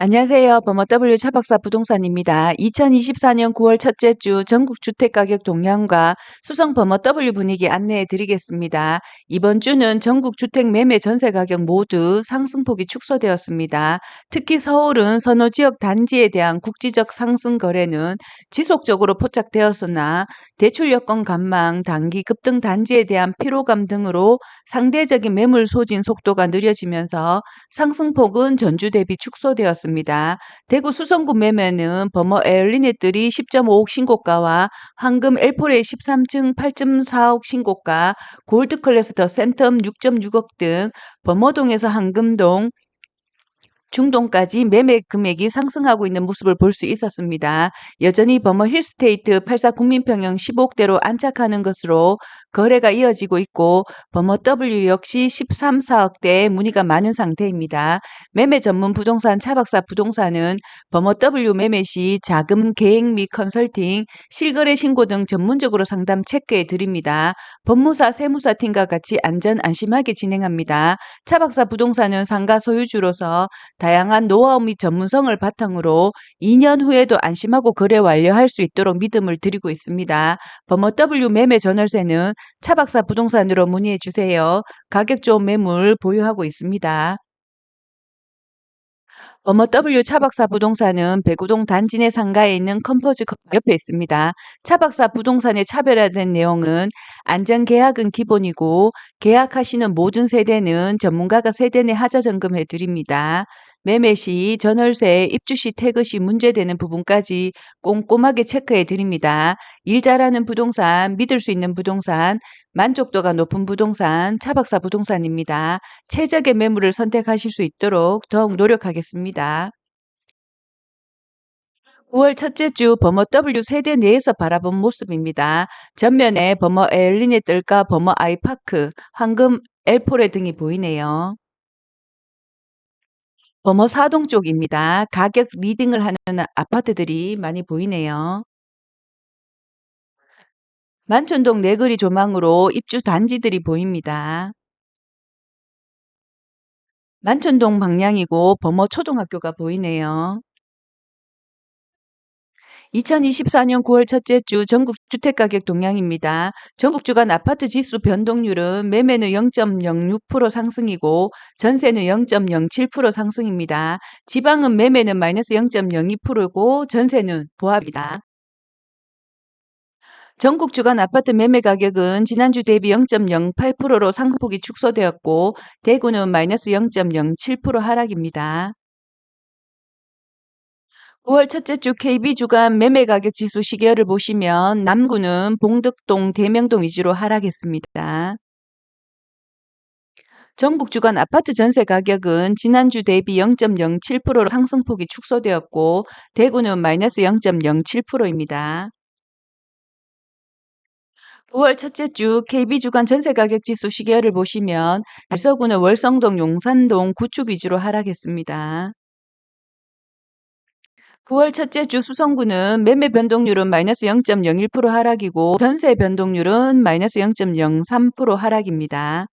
안녕하세요. 범어 W 차박사 부동산입니다. 2024년 9월 첫째 주 전국 주택가격 동향과 수성 범어 W 분위기 안내해 드리겠습니다. 이번 주는 전국 주택 매매 전세 가격 모두 상승폭이 축소되었습니다. 특히 서울은 선호 지역 단지에 대한 국지적 상승 거래는 지속적으로 포착되었으나 대출 여건 감망, 단기 급등 단지에 대한 피로감 등으로 상대적인 매물 소진 속도가 느려지면서 상승폭은 전주 대비 축소되었습니다. 있습니다. 대구 수성구 매매는 버머 에어리넷들이 10.5억 신고가와 황금 엘포레 13층 8.4억 신고가, 골드 클래스 더 센텀 6.6억 등 범어동에서 황금동, 중동까지 매매 금액이 상승하고 있는 모습을 볼 수 있었습니다. 여전히 버머 힐스테이트 84 국민평형 15억대로 안착하는 것으로 거래가 이어지고 있고 버머 W 역시 13, 4억대의 문의가 많은 상태입니다. 매매 전문 부동산 차박사 부동산은 버머 W 매매 시 자금 계획 및 컨설팅, 실거래 신고 등 전문적으로 상담 체크해 드립니다. 법무사 세무사 팀과 같이 안전 안심하게 진행합니다. 차박사 부동산은 상가 소유주로서 다양한 노하우 및 전문성을 바탕으로 2년 후에도 안심하고 거래 완료할 수 있도록 믿음을 드리고 있습니다. 버머 W 매매 전월세는 차박사 부동산으로 문의해 주세요. 가격 좋은 매물 보유하고 있습니다. 버머 W 차박사 부동산은 배구동 단지 내 상가에 있는 컴포즈 옆에 있습니다. 차박사 부동산의 차별화된 내용은 안전 계약은 기본이고 계약하시는 모든 세대는 전문가가 세대 내 하자 점검해 드립니다. 매매 시, 전월세, 입주 시, 퇴거 시 문제되는 부분까지 꼼꼼하게 체크해 드립니다. 일 잘하는 부동산, 믿을 수 있는 부동산, 만족도가 높은 부동산, 차박사 부동산입니다. 최적의 매물을 선택하실 수 있도록 더욱 노력하겠습니다. 9월 첫째 주 버머 W 세대 내에서 바라본 모습입니다. 전면에 버머 에얼리네뜰과 버머 아이파크, 황금 엘포레 등이 보이네요. 범어 사동 쪽입니다. 가격 리딩을 하는 아파트들이 많이 보이네요. 만촌동 내거리 조망으로 입주 단지들이 보입니다. 만촌동 방향이고 범어 초등학교가 보이네요. 2024년 9월 첫째 주 전국 주택가격 동향입니다. 전국 주간 아파트 지수 변동률은 매매는 0.06% 상승이고 전세는 0.07% 상승입니다. 지방은 매매는 마이너스 0.02%고 전세는 보합이다. 전국 주간 아파트 매매 가격은 지난주 대비 0.08%로 상승폭이 축소되었고 대구는 마이너스 0.07% 하락입니다. 9월 첫째 주 KB 주간 매매 가격 지수 시계열을 보시면 남구는 봉덕동, 대명동 위주로 하락했습니다. 전국 주간 아파트 전세 가격은 지난주 대비 0.07%로 상승폭이 축소되었고 대구는 마이너스 0.07%입니다. 9월 첫째 주 KB 주간 전세 가격 지수 시계열을 보시면 달서구는 월성동, 용산동, 구축 위주로 하락했습니다. 9월 첫째 주 수성구는 매매 변동률은 마이너스 0.01% 하락이고 전세 변동률은 마이너스 0.03% 하락입니다.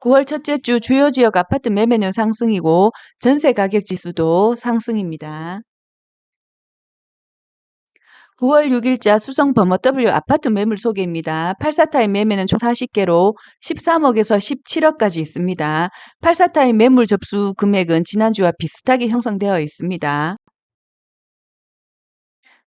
9월 첫째 주 주요 지역 아파트 매매는 상승이고 전세 가격 지수도 상승입니다. 9월 6일자 수성 범어 W 아파트 매물 소개입니다. 84타임 매매는 총 40개로 13억에서 17억까지 있습니다. 84타임 매물 접수 금액은 지난주와 비슷하게 형성되어 있습니다.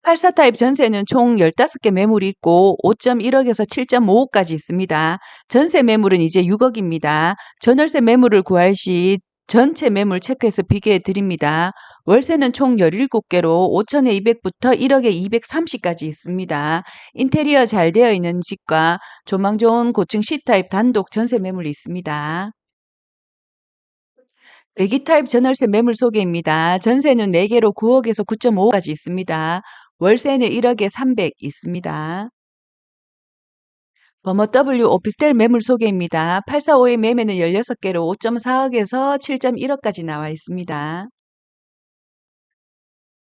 84타입 전세는 총 15개 매물이 있고 5.1억에서 7.5억까지 있습니다. 전세 매물은 이제 6억입니다. 전월세 매물을 구할 시 전체 매물 체크해서 비교해 드립니다. 월세는 총 17개로 5천에 200부터 1억에 230까지 있습니다. 인테리어 잘 되어 있는 집과 조망 좋은 고층 C타입 단독 전세 매물이 있습니다. 대기 타입 전월세 매물 소개입니다. 전세는 4개로 9억에서 9.5억까지 있습니다. 월세는 1억에 300 있습니다. 버머 W 오피스텔 매물 소개입니다. 845의 매매는 16개로 5.4억에서 7.1억까지 나와 있습니다.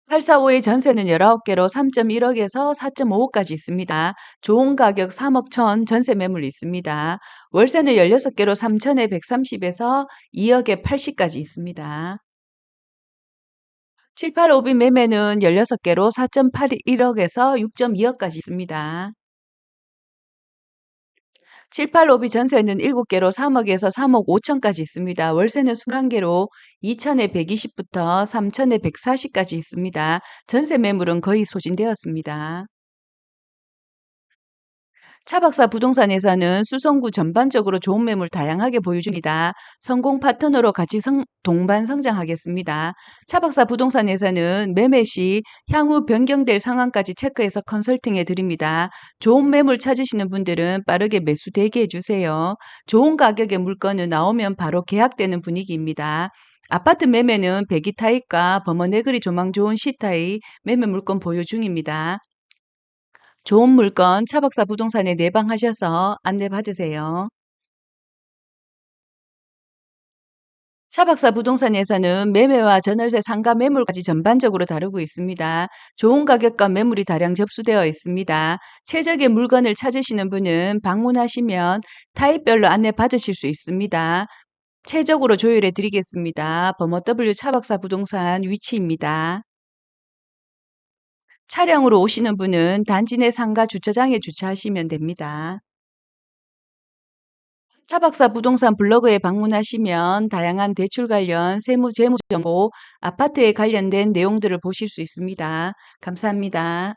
845의 전세는 19개로 3.1억에서 4.5억까지 있습니다. 좋은 가격 3억 천 전세 매물 있습니다. 월세는 16개로 3천에 130에서 2억에 80까지 있습니다. 785비 매매는 16개로 4.81억에서 6.2억까지 있습니다. 785비 전세는 7개로 3억에서 3억 5천까지 있습니다. 월세는 21개로 2천에 120부터 3천에 140까지 있습니다. 전세 매물은 거의 소진되었습니다. 차 박사 부동산에서는 수성구 전반적으로 좋은 매물 다양하게 중이다. 성공 파트너로 같이 성, 동반 성장하겠습니다. 차 박사 부동산에서는 매매 시 향후 변경될 상황까지 체크해서 컨설팅해 드립니다. 좋은 매물 찾으시는 분들은 빠르게 매수 대기해 주세요. 좋은 가격의 물건은 나오면 바로 계약되는 분위기입니다. 아파트 매매는 배기 타입과 범어네그리 조망 좋은 C타입 매매 물건 보유 중입니다. 좋은 물건 차박사 부동산에 내방하셔서 안내 받으세요. 차박사 부동산에서는 매매와 전월세 상가 매물까지 전반적으로 다루고 있습니다. 좋은 가격과 매물이 다량 접수되어 있습니다. 최적의 물건을 찾으시는 분은 방문하시면 타입별로 안내 받으실 수 있습니다. 최적으로 조율해 드리겠습니다. 범어 W 차박사 부동산 위치입니다. 차량으로 오시는 분은 단지 내 상가 주차장에 주차하시면 됩니다. 차박사 부동산 블로그에 방문하시면 다양한 대출 관련 세무 재무 정보, 아파트에 관련된 내용들을 보실 수 있습니다. 감사합니다.